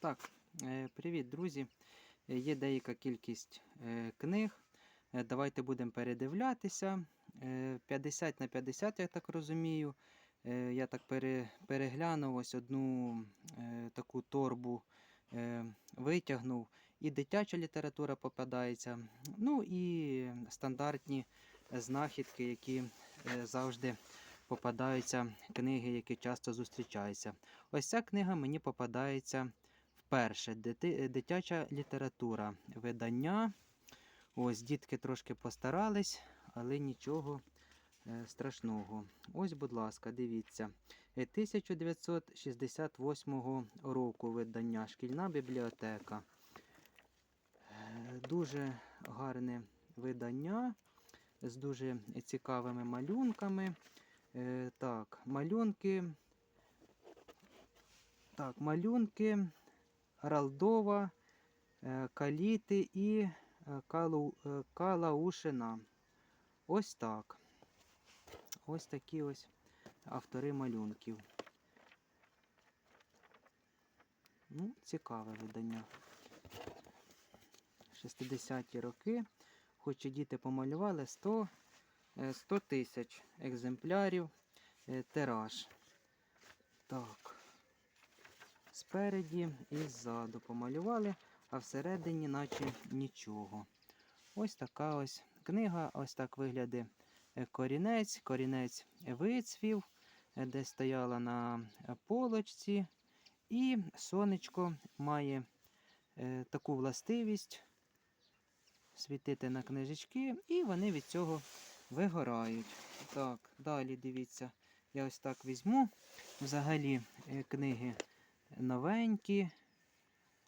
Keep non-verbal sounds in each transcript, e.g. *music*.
Так, е, привіт, друзі. Е, Є деяка кількість е, книг. Давайте будемо передивлятися. Е, 50 на 50, я так розумію. Я так переглянув ось одну таку торбу, витягнув. І дитяча література попадається. Ну і стандартні знахідки, які завжди попадаються, книги, які часто зустрічаються. Ось ця книга мені попадається вперше. Дити- Дитяча література. Видання. Ось дітки трошки постарались, але нічого е, страшного. Ось, будь ласка, дивіться. Е, 1968 року видання Шкільна бібліотека. Е, Дуже гарне видання з дуже цікавими малюнками. Е, Так, малюнки. Так, малюнки Ралдова, е, Каліти і е, е, Калаушина. Ось так. Ось такі ось автори малюнків. Ну, цікаве видання. 60-ті роки. Хоч і діти помалювали 100 е, 100 тисяч екземплярів тираж. Так. Спереді і ззаду помалювали, а всередині наче нічого. Ось така ось книга, ось так виглядає корінець. Корінець вицвів, е, де стояла на полочці. І сонечко має е, таку властивість світити на книжечки, і вони від цього вигорають. Так, далі дивіться, я ось так візьму. Взагалі е, книги новенькі.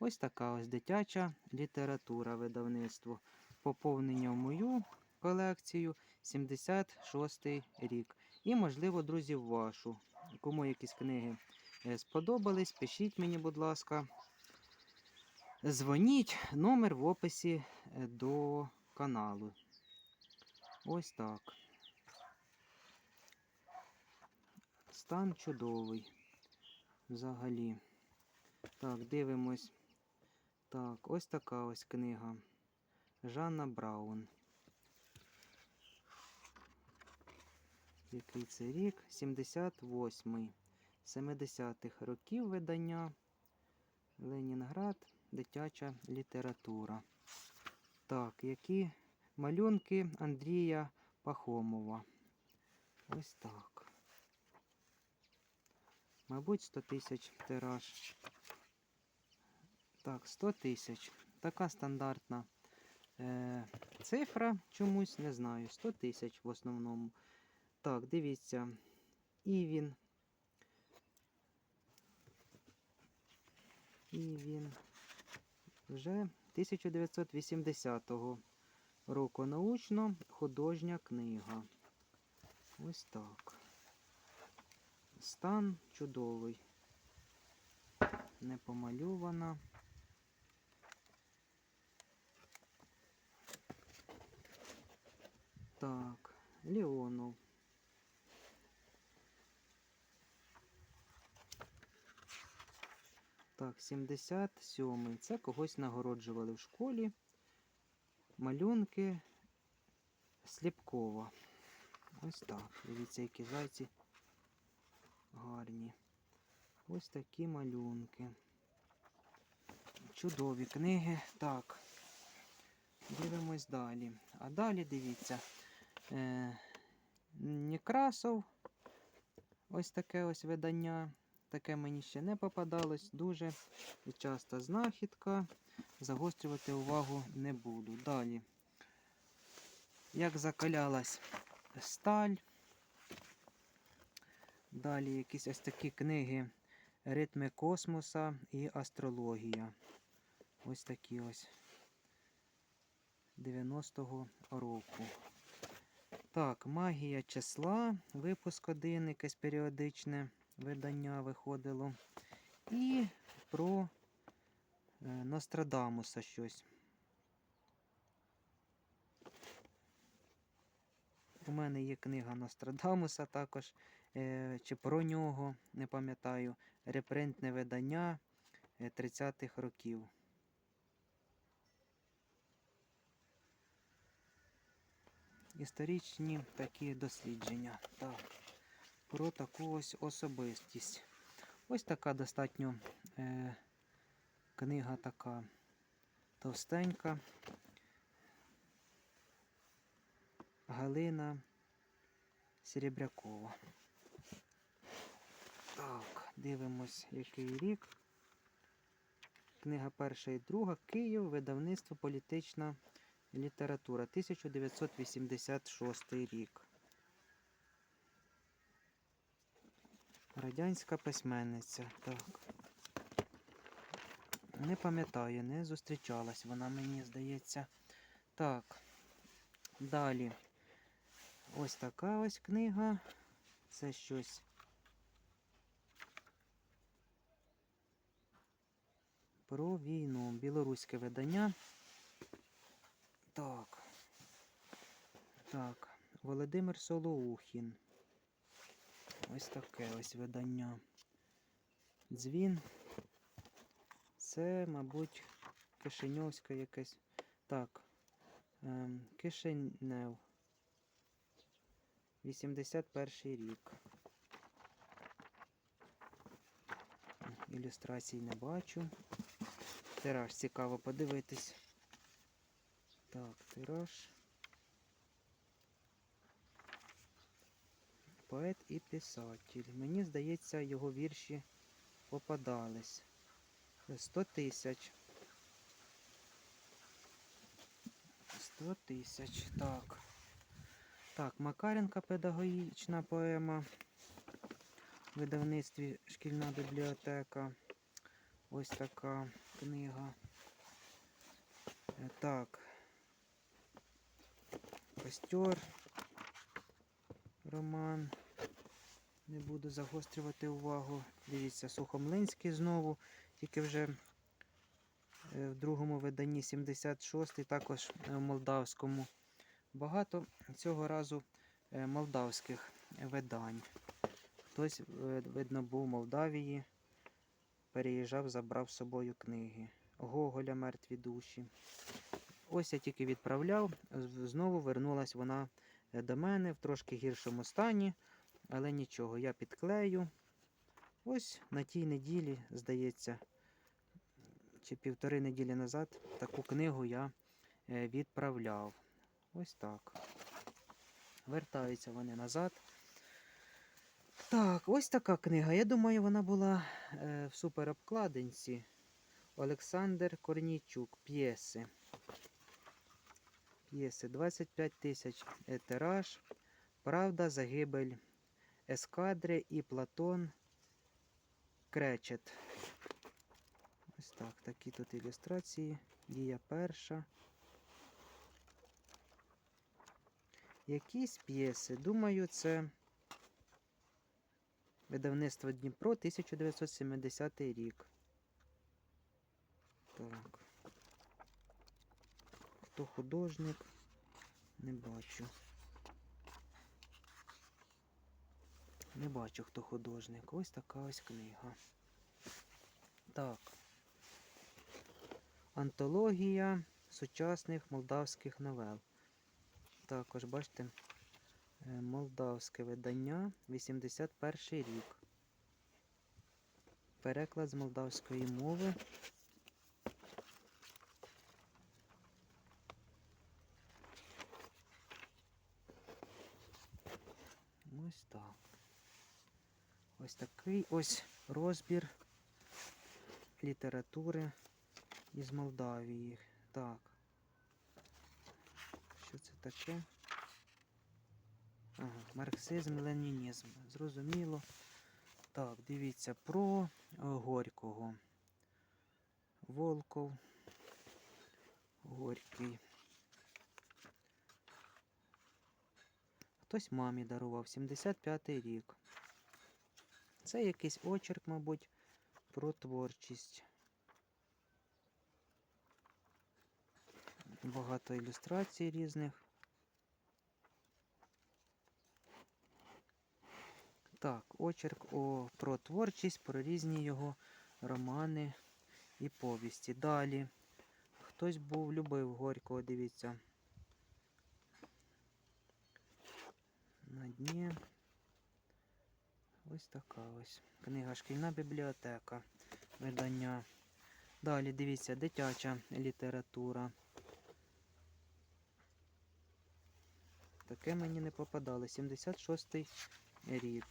Ось така ось дитяча література видавництво. Поповнення в мою колекцію 76 рік. І, можливо, друзі, вашу. Кому якісь книги е, сподобались, пишіть мені, будь ласка. Дзвоніть, номер в описі е, до каналу. Ось так. Стан чудовий. Взагалі. Так, дивимось. Так, ось така ось книга. Жанна Браун. Який це рік? 78-й. 70-х років видання. Ленінград. Дитяча література. Так, які малюнки Андрія Пахомова. Ось так. Мабуть, 100 тисяч тираж. Так, 100 тисяч. Така стандартна е, цифра чомусь, не знаю. 100 тисяч в основному. Так, дивіться. І він. І він вже 1980 року научно-художня книга. Ось так. Стан чудовий. Не помальована. Так, Леонов. Так, 77-й. Це когось нагороджували в школі. Малюнки Сліпкова. Ось так. Дивіться, які зайці гарні. Ось такі малюнки. Чудові книги. Так. Дивимось далі. А далі дивіться. Е, Некрасов. Ось таке ось видання. Таке мені ще не попадалось. Дуже часта знахідка. Загострювати увагу не буду. Далі. Як закалялась сталь. Далі якісь ось такі книги Ритми космоса і астрологія. Ось такі ось 90-го року. Так, магія числа. Випуск один, якесь періодичне видання виходило. І про е, Нострадамуса щось. У мене є книга Нострадамуса також, чи про нього, не пам'ятаю, репринтне видання е, 30-х років. Історичні такі дослідження. Так. Про таку ось особистість. Ось така достатньо е, книга така товстенька. Галина Серебрякова. Так, дивимось, який рік. Книга перша і друга. Київ, видавництво політична література. 1986 рік. Радянська письменниця. Так. Не пам'ятаю, не зустрічалась вона, мені здається. Так. Далі. Ось така ось книга. Це щось. Про війну. Білоруське видання. Так. Так. Володимир Солоухін. Ось таке ось видання. Дзвін. Це, мабуть, Кишиньовська якась. Так. Ем, Кишинев. 81 рік. Ілюстрацій не бачу. Тираж цікаво подивитись. Так, тираж. Поет і писатель. Мені здається, його вірші попадались. 100 тисяч. 100 тисяч. Так. Так, Макаренка педагогічна поема. В видавництві шкільна бібліотека. Ось така книга. Е, Так. Костер. Роман. Не буду загострювати увагу. Дивіться, Сухомлинський знову, тільки вже е, в другому виданні 76-й, також е, в молдавському. Багато цього разу молдавських видань. Хтось, видно, був в Молдавії, переїжджав, забрав з собою книги. Гоголя мертві душі. Ось я тільки відправляв, знову вернулась вона е, до мене в трошки гіршому стані, але нічого, я підклею. Ось на тій неділі, здається, чи півтори неділі назад таку книгу я е, відправляв. Ось так. Вертаються вони назад. Так, ось така книга. Я думаю, вона була е, в суперобкладинці. Олександр Корнійчук. П'єси. П'єси 25 тисяч тираж. Правда, загибель ескадри і Платон Кречет. Ось так. Такі тут ілюстрації. Дія перша. Якісь п'єси. Думаю, це видавництво Дніпро 1970 рік. Так. Хто художник? Не бачу. Не бачу, хто художник. Ось така ось книга. Так. Антологія сучасних молдавських новел. Також, бачите, молдавське видання, 81 рік. Переклад з молдавської мови. Ось так. Ось такий ось розбір літератури із Молдавії. Так. Що це таке? Ага, марксизм, ленінізм. Зрозуміло. Так, дивіться про е, Горького. Волков. Горький. Хтось мамі дарував. 75-й рік. Це якийсь очерк, мабуть, про творчість. Багато ілюстрацій різних. Так, очерк о, про творчість, про різні його романи. і повісті. Далі. Хтось був, любив Горького, дивіться. На дні. Ось така ось. Книга Шкільна бібліотека. Видання. Далі дивіться, дитяча література. Таке мені не попадало. 76-й рік.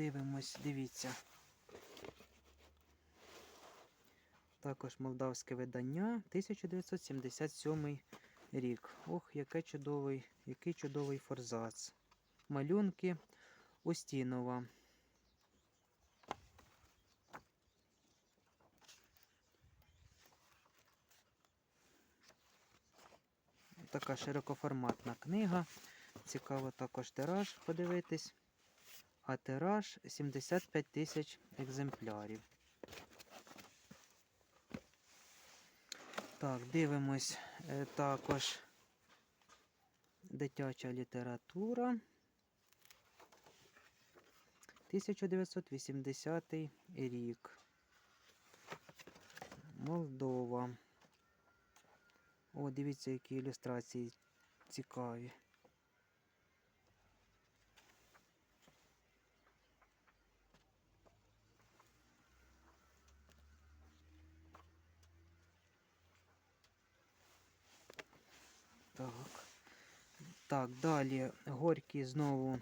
Дивимось, дивіться. Також молдавське видання 1977 рік. Ох, яке чудовий, який чудовий форзац. Малюнки Устінова. Така широкоформатна книга. Цікаво також тираж подивитись. А тираж 75 тисяч екземплярів. Так, дивимось е, також дитяча література. 1980 рік. Молдова. О, дивіться, які ілюстрації цікаві. Так. Так, далі Горький знову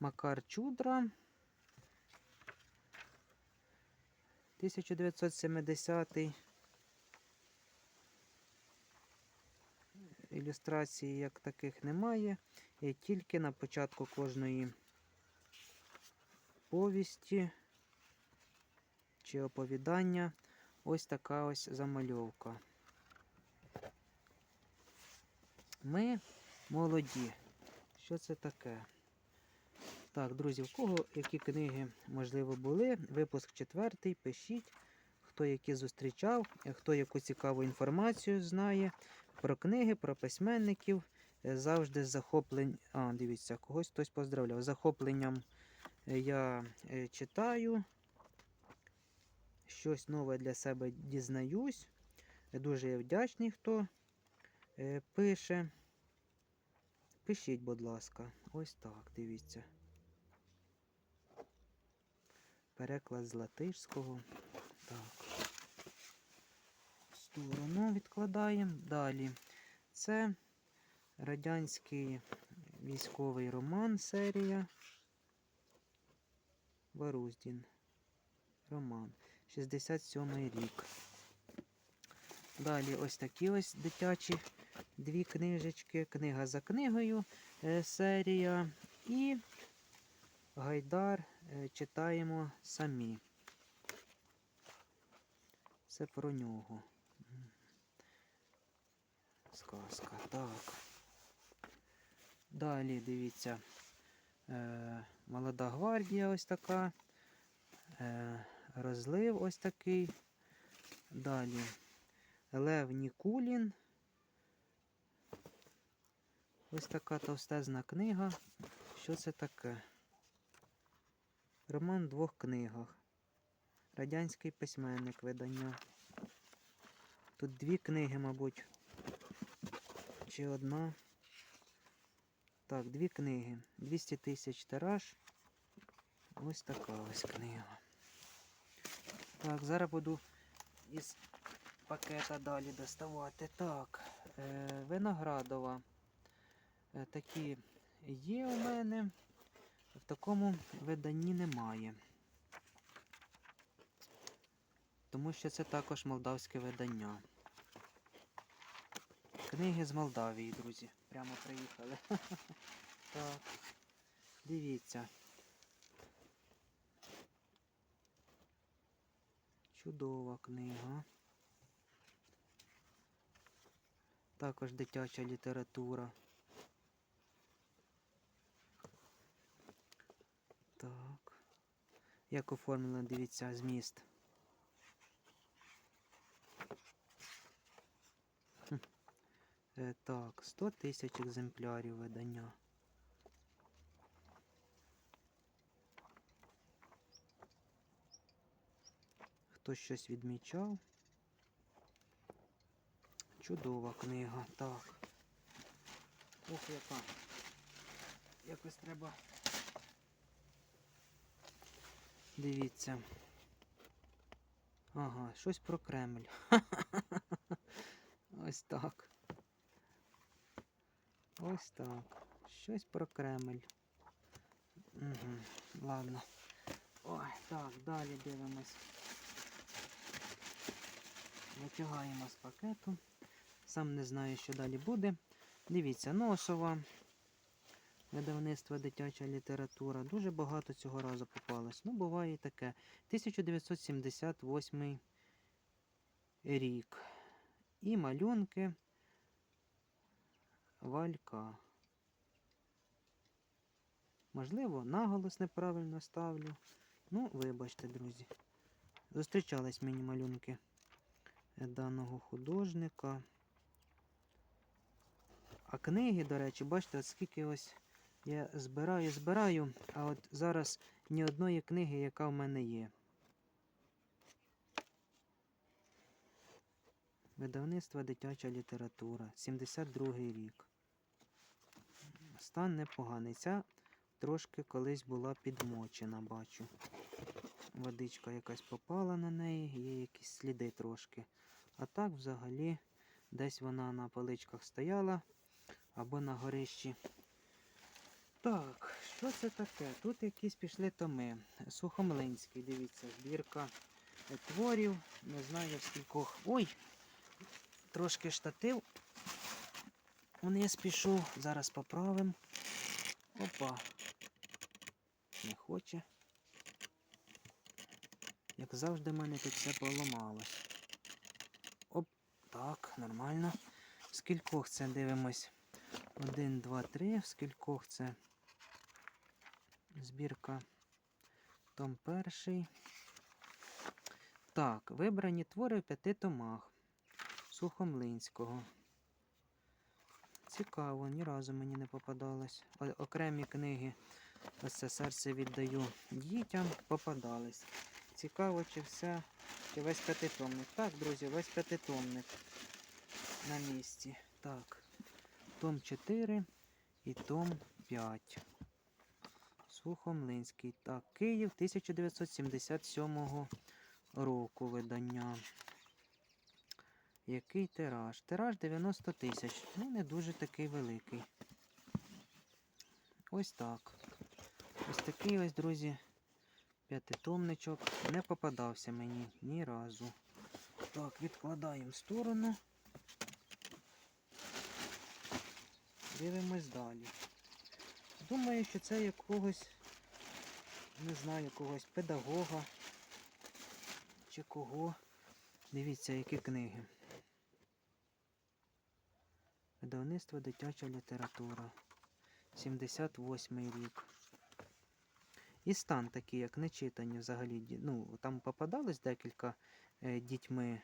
Макар Чудра. 1970 Ілюстрації як таких немає. І тільки на початку кожної повісті чи оповідання ось така ось замальовка. Ми молоді. Що це таке? Так, друзі, в кого які книги, можливо, були. Випуск четвертий, пишіть, хто які зустрічав, хто яку цікаву інформацію знає про книги, про письменників. Е, Завжди захоплень. А, дивіться, когось хтось поздравляв. Захопленням е, я е, читаю. Щось нове для себе дізнаюсь. Дуже я вдячний, хто пише. Пишіть, будь ласка. Ось так, дивіться. Переклад з латишського. Так. Сторону відкладаємо. Далі. Це радянський військовий роман серія. Варуздін. Роман. 67 рік. Далі ось такі ось дитячі дві книжечки. Книга за книгою е, серія. І Гайдар е, читаємо самі. Це про нього. Сказка. Так. Далі дивіться. Е, Молода гвардія ось така. Розлив ось такий. Далі Лев Нікулін. Ось така товстезна книга. Що це таке? Роман в двох книгах. Радянський письменник видання. Тут дві книги, мабуть. Чи одна. Так, дві книги. 200 тисяч тираж. Ось така ось книга. Так, зараз буду із пакета далі доставати. Так, е, Виноградова. Е, такі є у мене. В такому виданні немає. Тому що це також молдавське видання. Книги з Молдавії, друзі. Прямо приїхали. *laughs* Так. Дивіться. Чудова книга. Також дитяча література. Так. Як оформлено, дивіться, зміст. Е, так, 100 тисяч екземплярів видання. Хтось щось відмічав. Чудова книга. Так. Ох, яка. Якось треба. Дивіться. Ага, щось про Кремль. *laughs* Ось так. Ось так. Щось про Кремль. Угу, ладно. Ой, так, далі дивимось. Витягаємо з пакету. Сам не знаю, що далі буде. Дивіться, носова. Видавництво дитяча література. Дуже багато цього разу попалось. Ну, буває і таке. 1978 рік. І малюнки Валька. Можливо, наголос неправильно ставлю. Ну, вибачте, друзі. Зустрічались мені малюнки даного художника. А книги, до речі, бачите, от скільки ось я збираю, збираю, а от зараз ні одної книги, яка в мене є. Видавництво дитяча література, 72 рік. Стан непоганий. Ця трошки колись була підмочена, бачу. Водичка якась попала на неї, є якісь сліди трошки. А так взагалі десь вона на поличках стояла або на горищі. Так, що це таке? Тут якісь пішли томи. Сухомлинський, дивіться, збірка е, творів. Не знаю скількох. Ой! Трошки штатив. Вниз пішов. Зараз поправимо. Опа. Не хоче. Як завжди, в мене тут все поламалось. Оп, так, нормально. Скількох це дивимось. Один, два, три. Скількох це збірка. Том перший. Так, вибрані твори в п'яти томах. Сухомлинського. Цікаво, ні разу мені не попадалось. Окремі книги. Ось це серце віддаю дітям, попадались. Цікаво, чи все, чи весь п'ятитомник. Так, друзі, весь п'ятитомник на місці. Так. Том 4 і том 5. Сухомлинський. Так, Київ 1977 року видання. Який тираж? Тираж 90 тисяч. Ну, не дуже такий великий. Ось так. Ось такий ось, друзі, п'ятитомничок. Не попадався мені ні разу. Так, відкладаємо в сторону. Дивимось далі. Думаю, що це якогось, не знаю, якогось педагога чи кого. Дивіться, які книги. Видавництво дитяча література. 78 рік. І стан такий, як нечитані взагалі. Ну, там попадалось декілька е, дітьми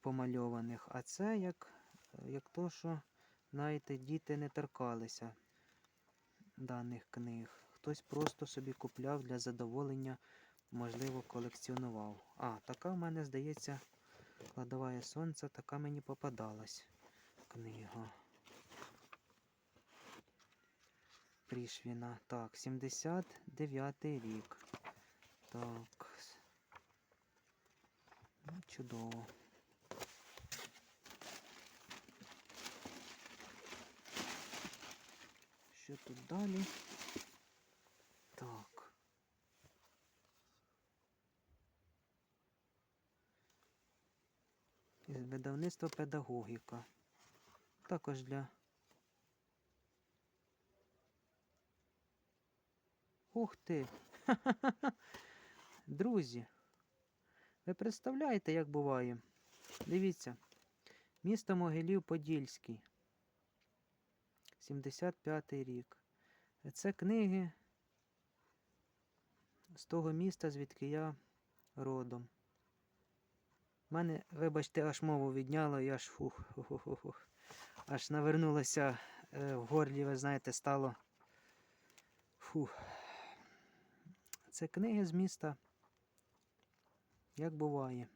помальованих, а це як, як то, що, знаєте, діти не торкалися даних книг. Хтось просто собі купляв для задоволення, можливо, колекціонував. А, така в мене, здається, кладоває сонце, така мені попадалась книга. Пришвіна. Так, 79 рік. Так. Ну, Чудово. Що тут далі? Так. Із видавництва педагогіка. Також для. Ух ти! *laughs* Друзі, ви представляєте, як буває? Дивіться, місто Могилів Подільський. 75-й рік. Це книги з того міста, звідки я родом. У мене, вибачте, аж мову відняло, і аж фух, фух. аж навернулося е, в горлі, ви знаєте, стало. Фух. Це книги з міста. Як буває.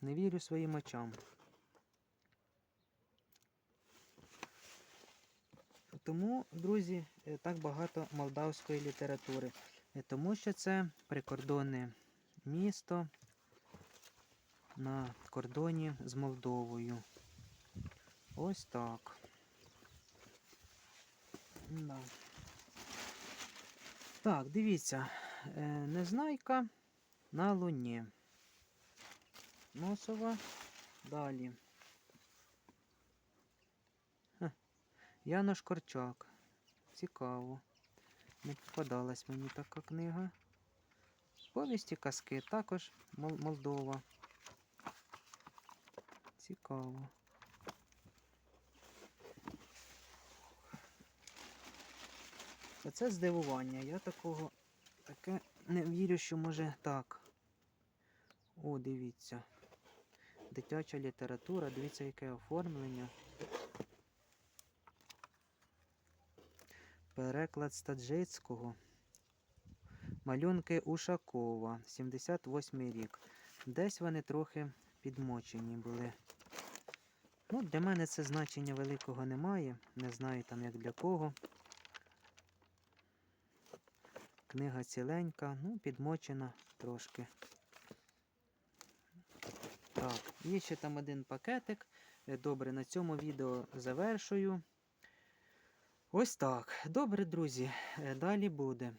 Не вірю своїм очам. Тому, друзі, е, так багато молдавської літератури. Е, Тому що це прикордонне місто на кордоні з Молдовою. Ось так. Да. Так, дивіться, е, незнайка на луні. Носова. Далі. Янош Корчак. Цікаво. Не попадалась мені така книга. Повісті казки також Мол- Молдова. Цікаво. Оце здивування. Я такого таке не вірю, що може так. О, дивіться. Дитяча література, дивіться, яке оформлення. Переклад Стаджицького. Малюнки Ушакова, 78 рік. Десь вони трохи підмочені були. Ну, для мене це значення великого немає. Не знаю там як для кого. Книга ціленька, ну, підмочена трошки. Так, є ще там один пакетик. Е, Добре, на цьому відео завершую. Ось так. Добре, друзі. е, Далі буде.